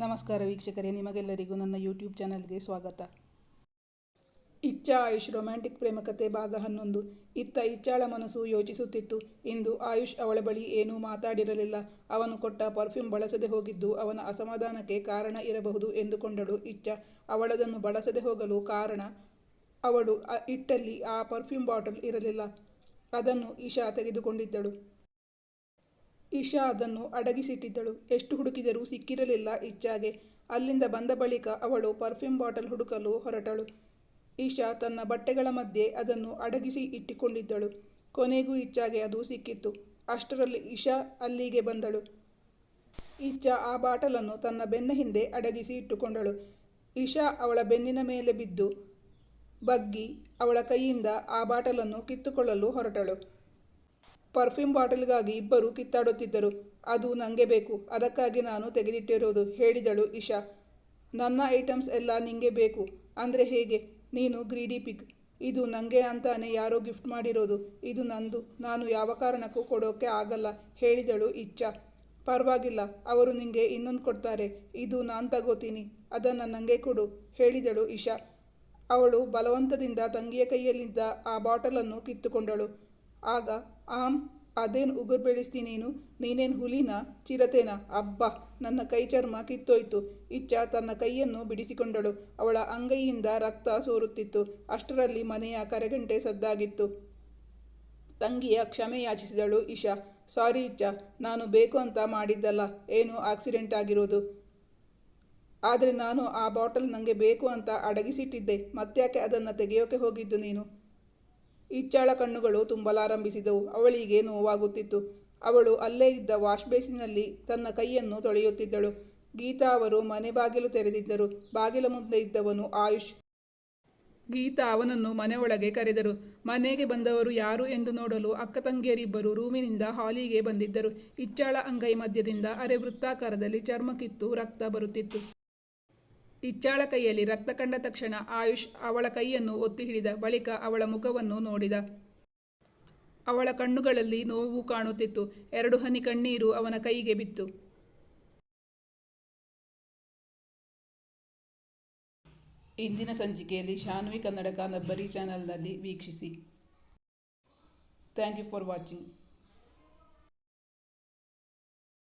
ನಮಸ್ಕಾರ ವೀಕ್ಷಕರೇ, ನಿಮಗೆಲ್ಲರಿಗೂ ನನ್ನ ಯೂಟ್ಯೂಬ್ ಚಾನಲ್ಗೆ ಸ್ವಾಗತ. ಇಚ್ಛ ಆಯುಷ್ ರೊಮ್ಯಾಂಟಿಕ್ ಪ್ರೇಮ ಕಥೆ ಭಾಗ ಹನ್ನೊಂದು. ಇತ್ತ ಇಚ್ಛಾಳ ಮನಸ್ಸು ಯೋಚಿಸುತ್ತಿತ್ತು. ಇಂದು ಆಯುಷ್ ಅವಳ ಬಳಿ ಏನೂ ಮಾತಾಡಿರಲಿಲ್ಲ. ಅವನು ಕೊಟ್ಟ ಪರ್ಫ್ಯೂಮ್ ಬಳಸದೆ ಹೋಗಿದ್ದು ಅವನ ಅಸಮಾಧಾನಕ್ಕೆ ಕಾರಣ ಇರಬಹುದು ಎಂದುಕೊಂಡಳು ಇಚ್ಛ. ಅವಳದನ್ನು ಬಳಸದೆ ಹೋಗಲು ಕಾರಣ ಅವಳು ಇಟ್ಟಲ್ಲಿ ಆ ಪರ್ಫ್ಯೂಮ್ ಬಾಟಲ್ ಇರಲಿಲ್ಲ. ಅದನ್ನು ಇಶಾ ತೆಗೆದುಕೊಂಡಿದ್ದಳು. ಇಶಾ ಅದನ್ನು ಅಡಗಿಸಿಟ್ಟಿದ್ದಳು. ಎಷ್ಟು ಹುಡುಕಿದರೂ ಸಿಕ್ಕಿರಲಿಲ್ಲ ಇಚ್ಛಾಗೆ. ಅಲ್ಲಿಂದ ಬಂದ ಬಳಿಕ ಅವಳು ಪರ್ಫ್ಯೂಮ್ ಬಾಟಲ್ ಹುಡುಕಲು ಹೊರಟಳು. ಇಶಾ ತನ್ನ ಬಟ್ಟೆಗಳ ಮಧ್ಯೆ ಅದನ್ನು ಅಡಗಿಸಿ ಇಟ್ಟುಕೊಂಡಿದ್ದಳು. ಕೊನೆಗೂ ಇಚ್ಛಾಗೆ ಅದು ಸಿಕ್ಕಿತ್ತು. ಅಷ್ಟರಲ್ಲಿ ಇಶಾ ಅಲ್ಲಿಗೆ ಬಂದಳು. ಇಚ್ಛಾ ಆ ಬಾಟಲನ್ನು ತನ್ನ ಬೆನ್ನ ಹಿಂದೆ ಅಡಗಿಸಿ ಇಟ್ಟುಕೊಂಡಳು. ಇಶಾ ಅವಳ ಬೆನ್ನಿನ ಮೇಲೆ ಬಿದ್ದು ಬಗ್ಗಿ ಅವಳ ಕೈಯಿಂದ ಆ ಬಾಟಲನ್ನು ಕಿತ್ತುಕೊಳ್ಳಲು ಹೊರಟಳು. ಪರ್ಫ್ಯೂಮ್ ಬಾಟಲ್ಗಾಗಿ ಇಬ್ಬರು ಕಿತ್ತಾಡುತ್ತಿದ್ದರು. ಅದು ನನಗೆ ಬೇಕು. ಅದಕ್ಕಾಗಿ ನಾನು ತೆಗೆದಿಟ್ಟಿರೋದು, ಹೇಳಿದಳು ಇಶಾ. ನನ್ನ ಐಟಮ್ಸ್ ಎಲ್ಲ ನಿಂಗೆ ಬೇಕು. ಅಂದರೆ ಹೇಗೆ? ನೀನು ಗ್ರೀಡಿ ಪಿಗ್. ಇದು ನನಗೆ ಅಂತಾನೆ ಯಾರೋ ಗಿಫ್ಟ್ ಮಾಡಿರೋದು. ಇದು ನಂದು. ನಾನು ಯಾವ ಕಾರಣಕ್ಕೂ ಕೊಡೋಕ್ಕೆ ಆಗಲ್ಲ, ಹೇಳಿದಳು ಇಚ್ಛಾ. ಪರವಾಗಿಲ್ಲ. ಅವರು ನಿಮಗೆ ಇನ್ನೊಂದು ಕೊಡ್ತಾರೆ. ಇದು ನಾನು ತಗೋತೀನಿ. ಅದನ್ನು ನನಗೆ ಕೊಡು, ಹೇಳಿದಳು ಇಶಾ. ಅವಳು ಬಲವಂತದಿಂದ ತಂಗಿಯ ಕೈಯಲ್ಲಿದ್ದ ಆ ಬಾಟಲನ್ನು ಕಿತ್ತುಕೊಂಡಳು. ಆಗ, ಆಮ್, ಅದೇನು ಉಗುರು ಬೆಳೆಸ್ತಿ ನೀನು? ನೀನೇನು ಹುಲಿನ? ಚಿರತೆನ? ಅಬ್ಬಾ, ನನ್ನ ಕೈ ಚರ್ಮ ಕಿತ್ತೋಯ್ತು. ಇಚ್ಛ ತನ್ನ ಕೈಯನ್ನು ಬಿಡಿಸಿಕೊಂಡಳು. ಅವಳ ಅಂಗೈಯಿಂದ ರಕ್ತ ಸೋರುತ್ತಿತ್ತು. ಅಷ್ಟರಲ್ಲಿ ಮನೆಯ ಕರೆಗಂಟೆ ಸದ್ದಾಗಿತ್ತು. ತಂಗಿಯ ಕ್ಷಮೆ ಯಾಚಿಸಿದಳು ಇಶಾ. ಸಾರಿ ಇಚ್ಛಾ, ನಾನು ಬೇಕು ಅಂತ ಮಾಡಿದ್ದಲ್ಲ. ಏನು ಆಕ್ಸಿಡೆಂಟ್ ಆಗಿರೋದು? ಆದರೆ ನಾನು ಆ ಬಾಟಲ್ ನನಗೆ ಬೇಕು ಅಂತ ಅಡಗಿಸಿಟ್ಟಿದ್ದೆ. ಮತ್ತ್ಯಾಕೆ ಅದನ್ನು ತೆಗೆಯೋಕೆ ಹೋಗಿದ್ದು ನೀನು? ಇಚ್ಚಾಳ ಕಣ್ಣುಗಳು ತುಂಬಲಾರಂಭಿಸಿದವು. ಅವಳಿಗೆ ನೋವಾಗುತ್ತಿತ್ತು. ಅವಳು ಅಲ್ಲೇ ಇದ್ದ ವಾಶ್ ಬೇಸಿನಲ್ಲಿ ತನ್ನ ಕೈಯನ್ನು ತೊಳೆಯುತ್ತಿದ್ದಳು. ಗೀತಾ ಅವರು ಮನೆ ಬಾಗಿಲು ತೆರೆದಿದ್ದರು. ಬಾಗಿಲ ಮುಂದೆ ಇದ್ದವನು ಆಯುಷ್. ಗೀತಾ ಅವನನ್ನು ಮನೆಯೊಳಗೆ ಕರೆದರು. ಮನೆಗೆ ಬಂದವರು ಯಾರು ಎಂದು ನೋಡಲು ಅಕ್ಕ ತಂಗಿಯರಿಬ್ಬರು ರೂಮಿನಿಂದ ಹಾಲಿಗೆ ಬಂದಿದ್ದರು. ಇಚ್ಚಾಳ ಅಂಗೈ ಮಧ್ಯದಿಂದ ಅರೆ ವೃತ್ತಾಕಾರದಲ್ಲಿ ಚರ್ಮ ಕಿತ್ತು ರಕ್ತ ಬರುತ್ತಿತ್ತು. ಇಚ್ಚಾಳ ಕೈಯಲ್ಲಿ ರಕ್ತ ಕಂಡ ತಕ್ಷಣ ಆಯುಷ್ ಅವಳ ಕೈಯನ್ನು ಒತ್ತಿ ಹಿಡಿದ ಬಳಿಕ ಅವಳ ಮುಖವನ್ನು ನೋಡಿದ. ಅವಳ ಕಣ್ಣುಗಳಲ್ಲಿ ನೋವು ಕಾಣುತ್ತಿತ್ತು. ಎರಡು ಹನಿ ಕಣ್ಣೀರು ಅವನ ಕೈಗೆ ಬಿತ್ತು. ಇಂದಿನ ಸಂಚಿಕೆಯಲ್ಲಿ ಶಾನ್ವಿ ಕನ್ನಡ ಕಾದಂಬರಿ ಚಾನಲ್ನಲ್ಲಿ ವೀಕ್ಷಿಸಿ. Thank you for watching